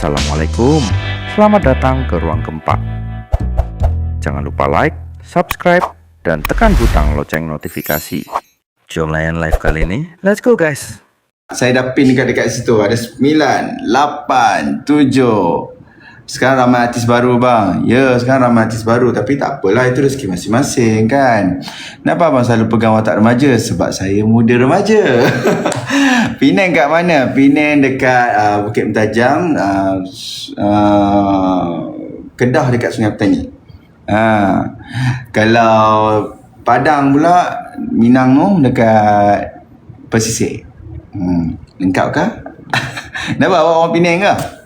Assalamualaikum, selamat datang ke Ruang Keempat. Jangan lupa like, subscribe, dan tekan butang loceng notifikasi. Jom layan live kali ini, let's go guys! Saya dah pin dekat dekat situ. Ada 9, 8, 7. Sekarang ramai artis baru bang. Ya, sekarang ramai artis baru. Tapi tak apalah, itu rezeki masing-masing kan. Kenapa abang selalu pegang watak remaja? Sebab saya muda remaja. Penang kat mana? Penang dekat uh, Bukit Mentajam. Uh, uh, Kedah dekat Sungai Petani. Ha. Kalau Padang pula, Minang tu dekat Pesisir. Hmm, lengkap ke? Nampak awak orang Penang ke?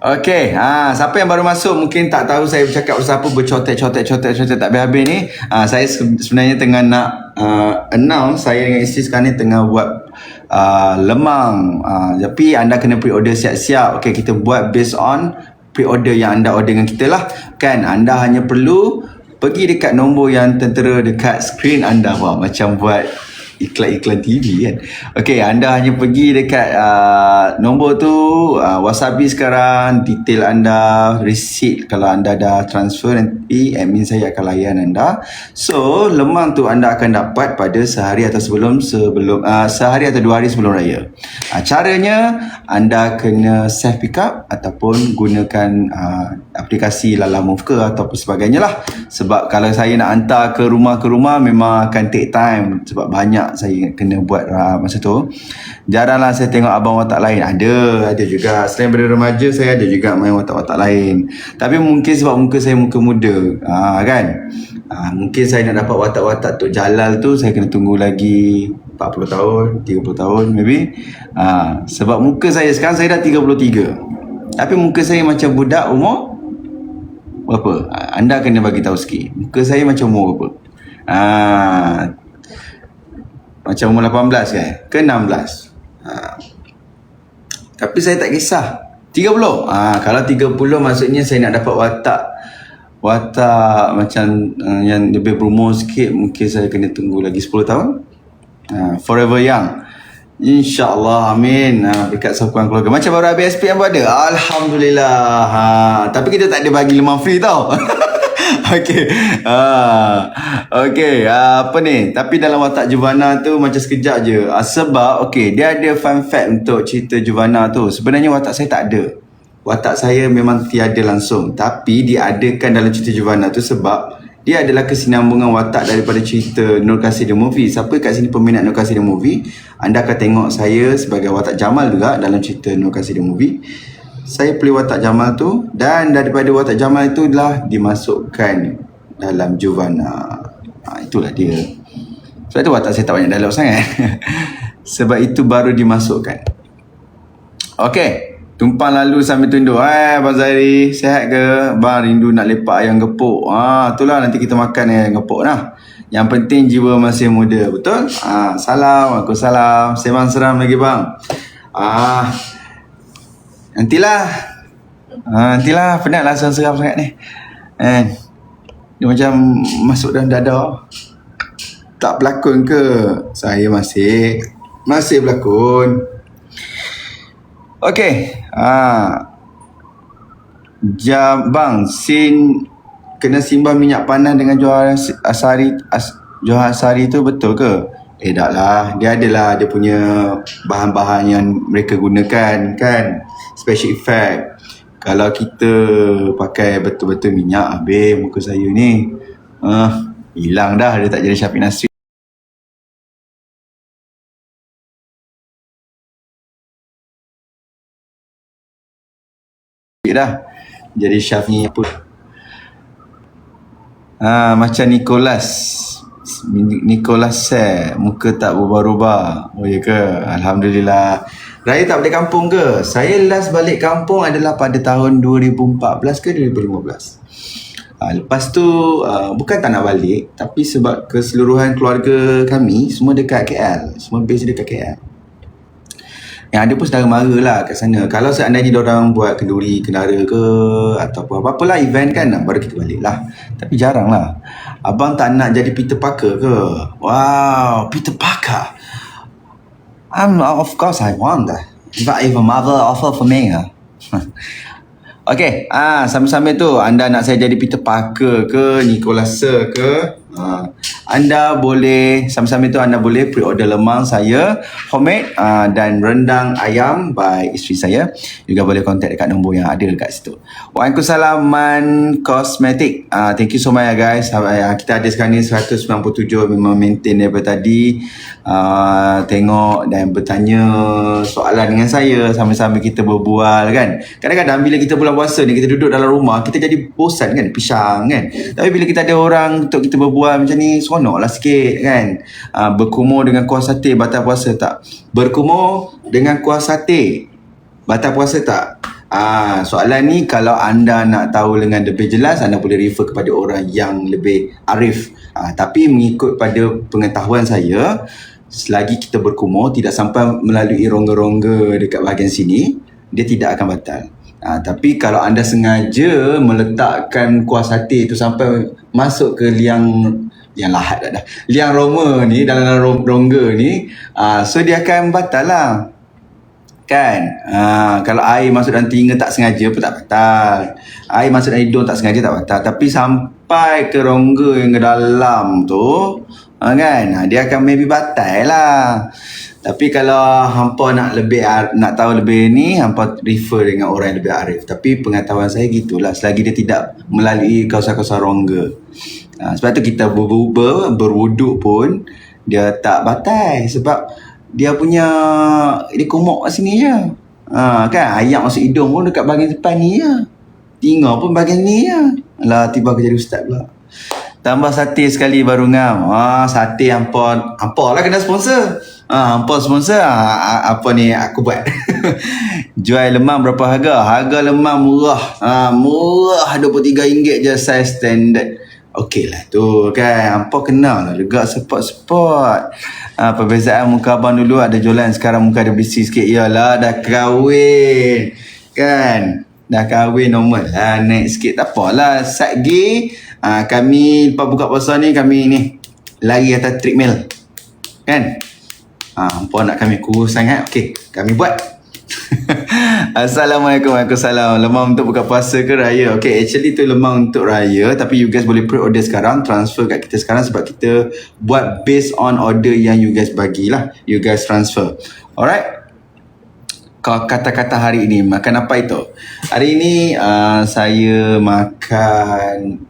Okey, ha, siapa yang baru masuk mungkin tak tahu saya bercakap pasal apa bercotek cotek cotek cotek tak habis-habis ni. Ha, saya sebenarnya tengah nak uh, announce saya dengan isteri sekarang ni tengah buat uh, lemang. Uh, tapi anda kena pre-order siap-siap. Okey, kita buat based on pre-order yang anda order dengan kita lah. Kan, anda hanya perlu pergi dekat nombor yang tertera dekat screen anda. Wah, macam buat iklan-iklan TV kan. Okey, anda hanya pergi dekat uh, nombor tu, uh, wasabi sekarang, detail anda, receipt kalau anda dah transfer nanti admin saya akan layan anda. So, lemang tu anda akan dapat pada sehari atau sebelum sebelum uh, sehari atau dua hari sebelum raya. Uh, caranya anda kena self pick up ataupun gunakan uh, aplikasi Lala Move ke ataupun sebagainya lah. Sebab kalau saya nak hantar ke rumah ke rumah memang akan take time sebab banyak saya kena buat uh, masa tu. Jaranglah saya tengok abang watak lain. Ada, ada juga. Selain daripada remaja, saya ada juga main watak-watak lain. Tapi mungkin sebab muka saya muka muda. Uh, kan? Uh, mungkin saya nak dapat watak-watak Tok Jalal tu, saya kena tunggu lagi 40 tahun, 30 tahun maybe. Uh, sebab muka saya sekarang, saya dah 33. Tapi muka saya macam budak umur berapa? Anda kena bagi tahu sikit. Muka saya macam umur berapa? Ah, macam umur 18 kan? Ke 16? Ha. Tapi saya tak kisah. 30. Ha, kalau 30 maksudnya saya nak dapat watak watak macam uh, yang lebih berumur sikit mungkin saya kena tunggu lagi 10 tahun. Ha, forever young. InsyaAllah, amin. Ha, berkat sokongan keluarga. Macam baru habis SP yang ada? Alhamdulillah. Ha, tapi kita tak ada bagi lemah free tau. Okey. Ah. Okey, uh, apa ni? Tapi dalam watak Juvana tu macam sekejap je. Uh, sebab okey, dia ada fun fact untuk cerita Juvana tu. Sebenarnya watak saya tak ada. Watak saya memang tiada langsung, tapi diadakan dalam cerita Juvana tu sebab dia adalah kesinambungan watak daripada cerita Nur Kasih The Movie. Siapa kat sini peminat Nur Kasih The Movie, anda akan tengok saya sebagai watak Jamal juga dalam cerita Nur Kasih The Movie saya pilih watak Jamal tu dan daripada watak Jamal itulah dimasukkan dalam Juvana. Ha, itulah dia. Sebab tu watak saya tak banyak dialog sangat. Sebab itu baru dimasukkan. Okey. Tumpang lalu sambil tunduk. Hai Abang Zahiri, sihat ke? Bang rindu nak lepak ayam gepuk. Ha, itulah nanti kita makan ayam gepuk lah. Yang penting jiwa masih muda. Betul? Ha, salam. Aku salam. Semang seram lagi bang. Ah, Nantilah. Ha, nantilah penat lah seram sangat ni. Eh, dia macam masuk dalam dada. Tak berlakon ke? Saya masih masih berlakon. Okey. Ha. Jam bang, sin kena simbah minyak panas dengan jual asari as, jual asari tu betul ke? Eh tak lah, dia adalah dia punya bahan-bahan yang mereka gunakan kan? Special effect. Kalau kita pakai betul-betul minyak habis muka saya ni uh, hilang dah. Dia tak jadi Syafiq Nasri. Dah. Jadi Syaf ni apa? Ha, macam Nicholas Nicholas Seh muka tak berubah-ubah oh ya ke Alhamdulillah Raya tak balik kampung ke? Saya last balik kampung adalah pada tahun 2014 ke 2015. Ha, lepas tu uh, bukan tak nak balik tapi sebab keseluruhan keluarga kami semua dekat KL. Semua base dekat KL. Yang ada pun saudara mara lah kat sana. Kalau seandainya orang buat kenduri, kendara ke ataupun apa-apalah event kan baru kita balik lah. Tapi jarang lah. Abang tak nak jadi Peter Parker ke? Wow, Peter Parker. I'm of course I want that. if, if a Marvel offer for me ah. Okay, ah sambil-sambil tu anda nak saya jadi Peter Parker ke Nicholas Sir ke? Ah, anda boleh sambil-sambil tu anda boleh pre-order lemang saya homemade ah, dan rendang ayam by isteri saya. Juga boleh contact dekat nombor yang ada dekat situ. Waalaikumsalam Man Cosmetic. Ah, thank you so much ya guys. Ah, kita ada sekarang ni 197 memang maintain daripada tadi. Ah, tengok dan bertanya soalan dengan saya sambil-sambil kita berbual kan. Kadang-kadang bila kita bulan puasa ni kita duduk dalam rumah kita jadi bosan kan pisang kan. Tapi bila kita ada orang untuk kita berbual macam ni seronok lah sikit kan. Ah, berkumur dengan kuah sate batal puasa tak? Berkumur dengan kuah sate batal puasa tak? Ah, soalan ni kalau anda nak tahu dengan lebih jelas anda boleh refer kepada orang yang lebih arif. Ah, tapi mengikut pada pengetahuan saya selagi kita berkumur tidak sampai melalui rongga-rongga dekat bahagian sini dia tidak akan batal. Ah, tapi kalau anda sengaja meletakkan kuah sate tu sampai masuk ke liang liang lahat dah, dah. Liang Roma ni dalam dalam rongga ni, ah, so dia akan batal lah. Kan? Ha, kalau air masuk dalam telinga tak sengaja pun tak batal. Air masuk dalam hidung tak sengaja tak batal. Tapi sampai ke rongga yang ke dalam tu, ha, kan? Ha, dia akan maybe batal lah. Tapi kalau hampa nak lebih nak tahu lebih ni, hampa refer dengan orang yang lebih arif. Tapi pengetahuan saya gitulah. Selagi dia tidak melalui kawasan-kawasan rongga. Ha, sebab tu kita ber- berwuduk pun, dia tak batal. Sebab dia punya dia kumuk kat sini je. Ha, kan ayam masuk hidung pun dekat bahagian depan ni je. Tinggal pun bahagian ni je. Alah tiba aku jadi ustaz pula. Tambah sate sekali baru ngam. Ha, sate hampa hampa lah kena sponsor. Ha, hampa sponsor ha, apa ni aku buat. Jual lemang berapa harga? Harga lemang murah. Ha, murah RM23 je size standard. Okey lah tu kan Hampa kenal lah Lega spot-spot ha, Perbezaan muka abang dulu ada jualan Sekarang muka ada berisi sikit Yalah dah kahwin Kan Dah kahwin normal lah Naik sikit tak apalah Sat gay ha, Kami lepas buka puasa ni Kami ni Lari atas treadmill. Kan? Hampa nak kami kurus sangat Okey. Kami buat. Assalamualaikum Waalaikumsalam. Lemang untuk buka puasa ke raya? Okay actually tu lemang untuk raya Tapi you guys boleh pre-order sekarang Transfer kat kita sekarang Sebab kita buat based on order yang you guys bagilah. You guys transfer. Alright? Kau kata-kata hari ini Makan apa itu? Hari ini uh, saya makan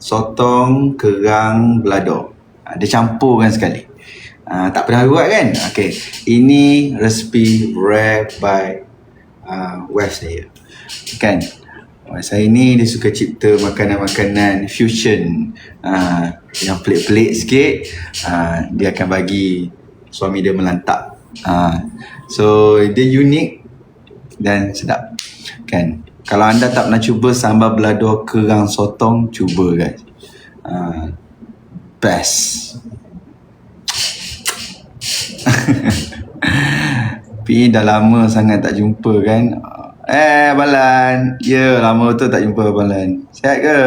Sotong kerang belado Dia campurkan sekali Uh, tak pernah buat kan? Okay. Ini resepi rare by uh, wife saya. Kan? Wife saya ni dia suka cipta makanan-makanan fusion. Uh, yang pelik-pelik sikit. Uh, dia akan bagi suami dia melantak. Uh, so, dia unik dan sedap. Kan? Kalau anda tak pernah cuba sambal belado kerang sotong, cuba guys. Uh, best. Tapi dah lama sangat tak jumpa kan Eh Balan Ya lama tu tak jumpa Balan Sihat ke?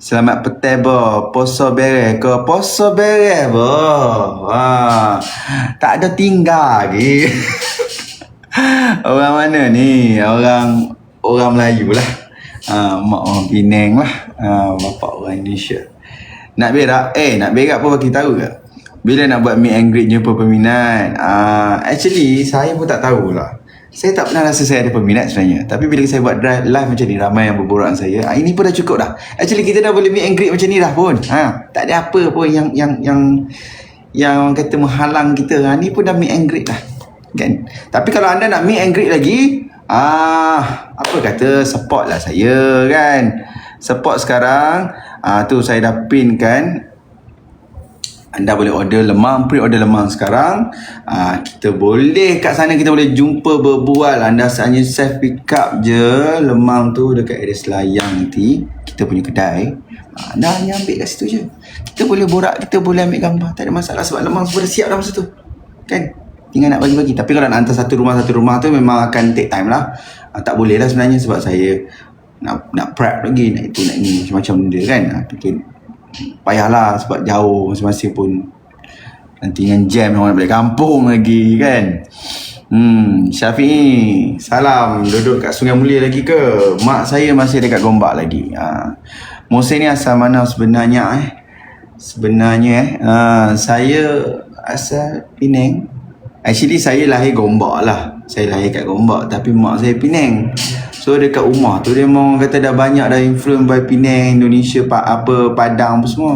Selamat petang bo Poso beres ke? Poso beres bo ha. Tak ada tinggal lagi Orang mana ni? Orang Orang Melayu lah. Ha, Mak orang Penang lah. Ha, Bapak orang Indonesia. Nak berak? Eh nak berak pun bagi tahu ke? Bila nak buat meet and greet jumpa peminat? Uh, Actually saya pun tak tahulah. Saya tak pernah rasa saya ada peminat sebenarnya. Tapi bila saya buat drive, live macam ni Ramai yang berborak dengan saya uh, Ini pun dah cukup dah. Actually kita dah boleh meet and greet macam ni dah pun. Ha, Tak ada apa pun yang yang yang yang kata menghalang kita. Ha, Ni pun dah meet and greet dah. Kan? Tapi kalau anda nak meet and greet lagi ah Apa kata support lah saya kan Support sekarang ah Tu saya dah pin kan anda boleh order lemang, pre-order lemang sekarang. Uh, kita boleh kat sana kita boleh jumpa berbual. Anda hanya self pick up je lemang tu dekat area Selayang nanti. Kita punya kedai. Uh, anda hanya ambil kat situ je. Kita boleh borak, kita boleh ambil gambar. Tak ada masalah sebab lemang semua dah siap dah masa tu. Kan? Tinggal nak bagi-bagi. Tapi kalau nak hantar satu rumah satu rumah tu memang akan take time lah. Uh, tak boleh lah sebenarnya sebab saya nak nak prep lagi nak itu nak ni macam-macam benda kan. Uh, payahlah sebab jauh masing-masing pun nanti dengan jam orang balik kampung lagi kan Hmm, Syafi'i. Salam. Duduk kat Sungai Mulia lagi ke? Mak saya masih dekat Gombak lagi. Ha. Muhsin ni asal mana sebenarnya eh? Sebenarnya eh, ha, saya asal Penang. Actually saya lahir Gombak lah. Saya lahir kat Gombak tapi mak saya Penang. So dekat rumah tu dia memang kata dah banyak dah influence by Penang, Indonesia, pa, apa Padang apa semua.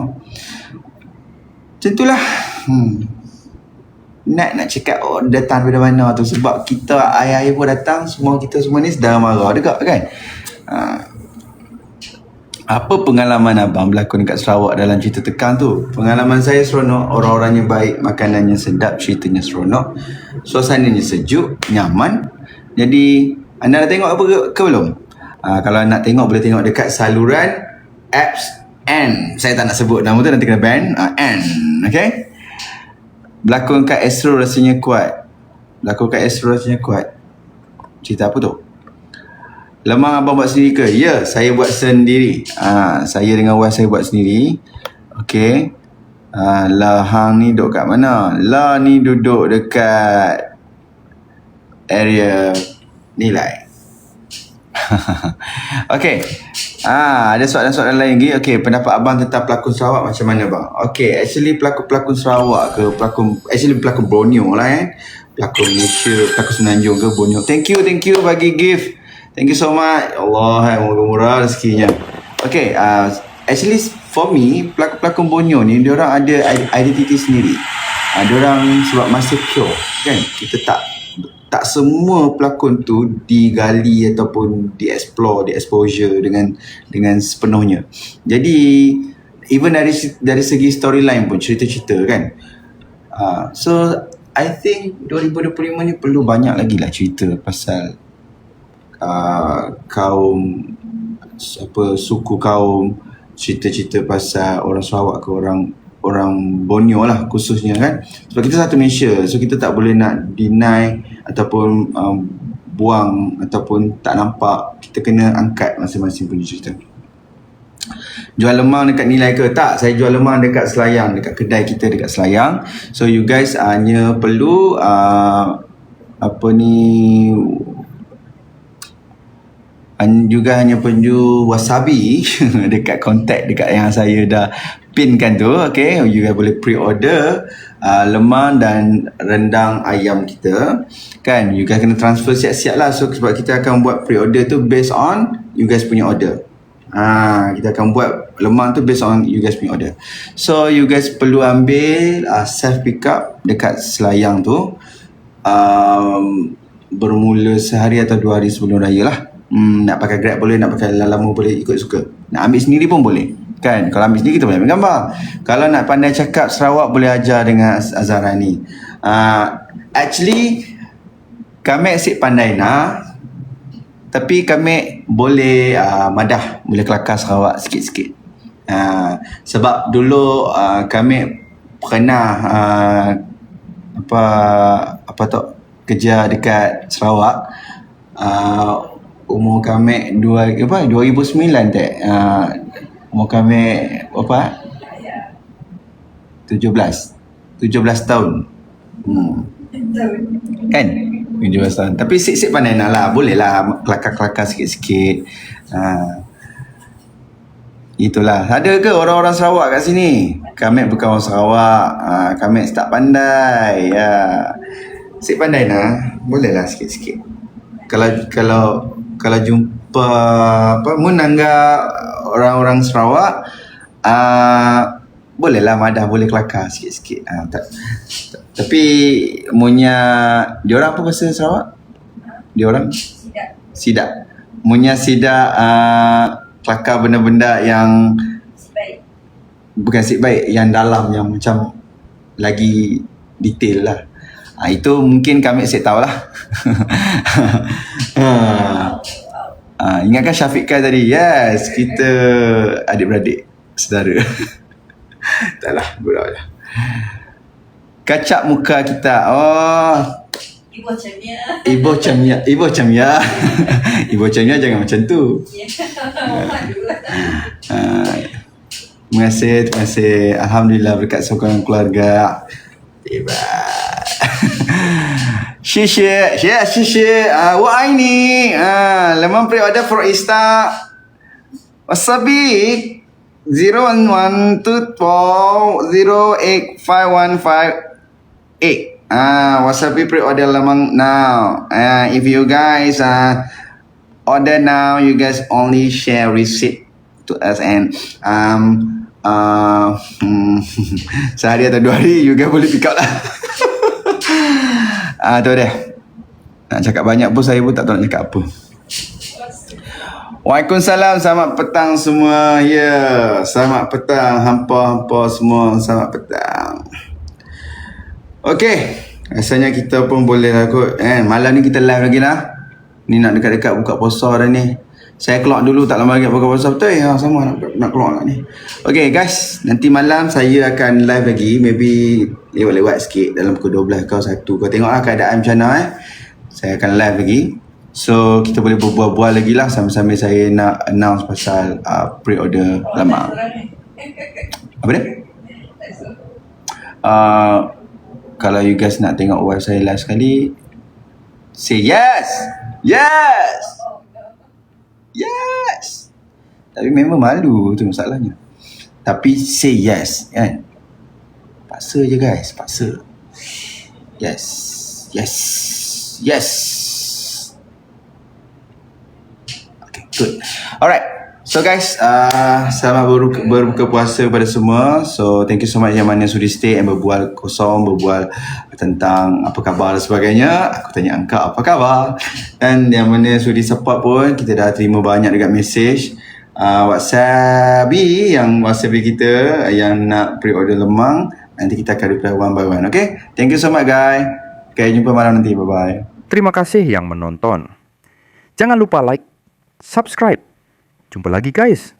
Macam itulah. Hmm nak nak cakap oh datang daripada mana tu sebab kita ayah-ayah pun datang semua kita semua ni sedang marah dekat kan ha. Apa pengalaman abang berlakon dekat Sarawak dalam cerita tekan tu pengalaman saya seronok orang-orangnya baik makanannya sedap ceritanya seronok suasananya sejuk nyaman jadi anda dah tengok apa ke, ke belum ha, kalau nak tengok boleh tengok dekat saluran apps N saya tak nak sebut nama tu nanti kena ban uh, N okay Berlakon kat Astro rasanya kuat. Berlakon kat Astro rasanya kuat. Cerita apa tu? Lemang abang buat sendiri ke? Ya, saya buat sendiri. Ha, saya dengan wife saya buat sendiri. Okay. Ha, lah hang ni duduk kat mana? Lah ni duduk dekat area nilai. okay. Ah, ada soalan-soalan lain lagi. Okey, pendapat abang tentang pelakon Sarawak macam mana bang? Okey, actually pelakon-pelakon Sarawak ke pelakon actually pelakon Borneo lah eh. Pelakon Malaysia, pelakon Semenanjung ke Borneo. Thank you, thank you bagi gift. Thank you so much. Allah, moga murah rezekinya. Okey, uh, actually for me, pelakon-pelakon Borneo ni dia orang ada identiti sendiri. Uh, dia orang sebab masih pure kan. Kita tak tak semua pelakon tu digali ataupun dieksplor, diexposure dengan dengan sepenuhnya. Jadi even dari dari segi storyline pun cerita-cerita kan. Uh, so I think 2025 ni perlu banyak lagi lah cerita pasal uh, kaum apa suku kaum cerita-cerita pasal orang Sarawak ke orang orang Borneo lah khususnya kan. Sebab kita satu Malaysia so kita tak boleh nak deny ataupun um, buang ataupun tak nampak. Kita kena angkat masing-masing punya cerita. Jual lemang dekat nilai ke? Tak saya jual lemang dekat Selayang dekat kedai kita dekat Selayang. So you guys hanya perlu uh, apa ni juga hanya perlu wasabi dekat kontak dekat yang saya dah pinkan tu okay? You guys boleh pre-order uh, lemang dan rendang ayam kita. Kan? You guys kena transfer siap-siap lah. So sebab kita akan buat pre-order tu based on you guys punya order. Ha, kita akan buat lemang tu based on you guys punya order. So you guys perlu ambil uh, self pick up dekat Selayang tu um, bermula sehari atau dua hari sebelum raya lah. Hmm, nak pakai Grab boleh, nak pakai Lalamu boleh ikut suka. Nak ambil sendiri pun boleh. Kan? Kalau ambil sendiri kita boleh ambil gambar. Kalau nak pandai cakap Sarawak boleh ajar dengan Azhara ni. Uh, actually, kami asyik pandai nak. Tapi kami boleh uh, madah, boleh kelakar Sarawak sikit-sikit. Uh, sebab dulu uh, kami pernah uh, apa apa tu kerja dekat Sarawak uh, umur kami dua apa 2009 tak uh, Umur kami berapa? 17. 17 tahun. Hmm. Kan? 17 tahun. Tapi sik-sik pandai nak lah. Boleh lah kelakar-kelakar sikit-sikit. Ha. Itulah. Ada ke orang-orang Sarawak kat sini? Kami bukan orang Sarawak. Ha, kami tak pandai. Ya. Sik pandai nak. Boleh lah sikit-sikit. Kalau kalau kalau jumpa apa menangga orang-orang Sarawak uh, bolehlah madah boleh kelakar sikit-sikit. Uh, tak, tapi munya dia orang apa bahasa Sarawak? Dia orang sidak. Sidak. Munya sidak uh, kelakar benda-benda yang baik. bukan sik baik yang dalam yang macam lagi detail lah Ha, itu mungkin kami saya tahu lah. ha. Ha, ingatkan Syafiq Kai tadi. Yes, kita adik-beradik. Saudara. Taklah, gurau lah. Kacak muka kita. Oh. Ibu ya. Ibu ya. Ibu ya. Ibu ya jangan macam tu. Ya. Ha. Terima kasih, terima kasih. Alhamdulillah berkat sokongan keluarga. Tiba. 谢谢，谢谢，谢谢啊！我爱你啊！lemon pre-order for Ista wasabi zero one one two four zero eight five one five eight. Ah, wasabi pre-order lemon now. Ah, if you guys uh, order now, you guys only share receipt to us and um uh, hmm, sehari atau dua hari you guys boleh pick up lah. Ah, tu dia. Nak cakap banyak pun saya pun tak tahu nak cakap apa. Waalaikumsalam, selamat petang semua. Ya, yeah. selamat petang hampa-hampa semua. Selamat petang. Okey, rasanya kita pun boleh lah kot. Eh, malam ni kita live lagi lah. Ni nak dekat-dekat buka puasa dah ni. Saya keluar dulu tak lama lagi buka puasa betul ya sama nak, nak keluar nak ni. Okay guys, nanti malam saya akan live lagi maybe lewat-lewat sikit dalam pukul 12 kau 1 kau tengoklah keadaan macam mana eh. Saya akan live lagi. So kita boleh berbual-bual lagi lah sambil-sambil saya nak announce pasal uh, pre-order lama. Apa dia? Uh, kalau you guys nak tengok wife saya live sekali say yes yes yes. Tapi memang malu tu masalahnya. Tapi say yes kan? Paksa je guys. Paksa. Yes. Yes. Yes. Okay good. Alright So guys, uh, selamat berbuka, berbuka puasa kepada semua. So thank you so much yang mana sudi stay and berbual kosong, berbual tentang apa khabar dan sebagainya. Aku tanya engkau apa khabar. Dan yang mana sudi support pun, kita dah terima banyak dekat message. Uh, WhatsApp yang WhatsApp kita yang nak pre-order lemang. Nanti kita akan reply one by one. Okay? Thank you so much guys. Okay, jumpa malam nanti. Bye-bye. Terima kasih yang menonton. Jangan lupa like, subscribe. Jumpa lagi guys.